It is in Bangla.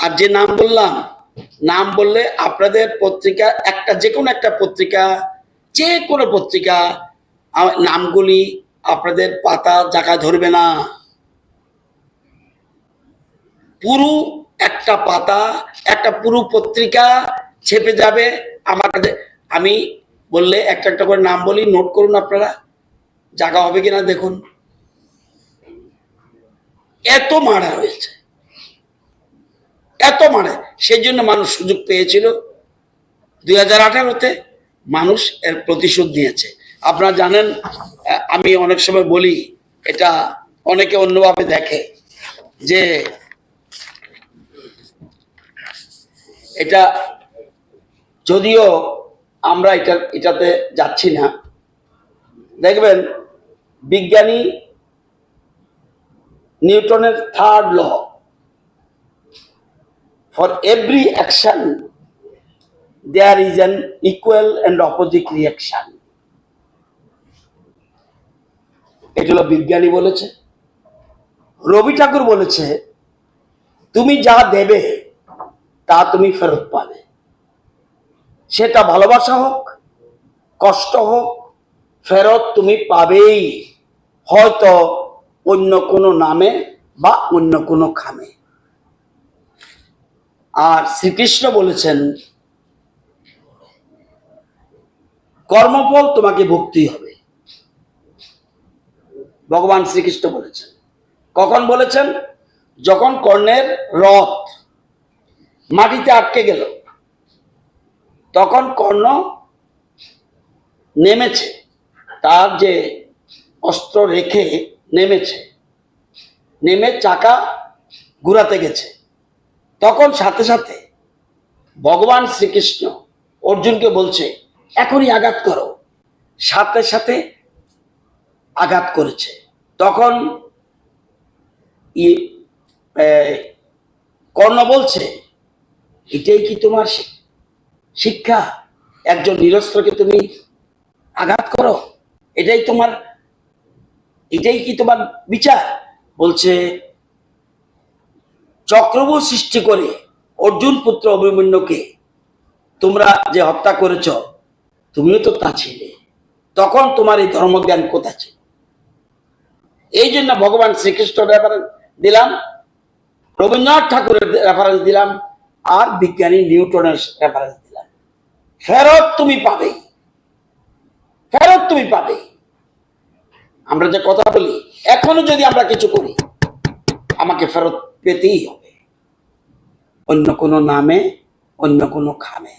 আর যে নাম বললাম, নাম বললে আপনাদের পত্রিকা, একটা যে কোনো একটা পত্রিকা যে কোনো পত্রিকা নামগুলি আপনাদের পাতা জায়গায় ধরবে না। পুরো একটা পাতা, একটা পুরো পত্রিকা ছেপে যাবে আমার কাছে আমি বললে একটা একটা করে নাম বলি, নোট করুন আপনারা, জায়গা হবে কিনা দেখুন। এত মারা হয়েছে এত মানে। সেই জন্য মানুষ সুযোগ পেয়েছিল। দুই হাজার আঠারোতে মানুষ এর প্রতিশোধ নিয়েছে। আপনারা জানেন আমি অনেক সময় বলি, এটা অনেকে অন্যভাবে দেখে, যে এটা যদিও আমরা এটা, এটাতে যাচ্ছি না। দেখবেন, বিজ্ঞানী নিউটনের third law for every action, there is an equal and opposite reaction. এটা হলো বিজ্ঞানী বলেছে। রবি ঠাকুর বলেছে, তুমি যা দেবে, তা তুমি ফেরত পাবে। সেটা ভালোবাসা হোক, কষ্ট হোক, ফেরত তুমি পাবেই। হয়তো অন্য কোনো নামে বা অন্য কোনো খামে। আর শ্রীকৃষ্ণ বলেছেন, কর্মফল তোমাকে ভুগতেই হবে। ভগবান শ্রীকৃষ্ণ বলেছেন। কখন বলেছেন? যখন কর্ণের রথ মাটিতে আটকে গেল, তখন কর্ণ নেমেছে, তার যে অস্ত্র রেখে নেমেছে, নেমে চাকা ঘুরাতে গেছে। তখন সাথে সাথে ভগবান শ্রীকৃষ্ণ অর্জুনকে বলছে, এখনই আঘাত করো। সাথে সাথে আঘাত করেছে। তখন কর্ণ বলছে, এটাই কি তোমার শিক্ষা? একজন নিরস্ত্রকে তুমি আঘাত করো? এটাই তোমার, এটাই কি তোমার বিচার? বলছে চক্রব্যূহ সৃষ্টি করে অর্জুন পুত্র অভিমন্যুকে তোমরা যে হত্যা করেছ, তুমিও তো তা ছিলে। তখন তোমার এই ধর্মজ্ঞান কোথা ছিল? এই জন্য ভগবান শ্রীকৃষ্ণ রেফারেন্স দিলাম, রবীন্দ্রনাথ ঠাকুরের রেফারেন্স দিলাম, আর বিজ্ঞানী নিউটনের রেফারেন্স দিলাম। ফেরত তুমি পাবে। ফেরত তুমি পাবে। আমরা যে কথা বলি, এখনও যদি আমরা কিছু করি, আমাকে ফেরত পেতেই হবে। অন্য কোনো নামে অন্য কোনো খামে।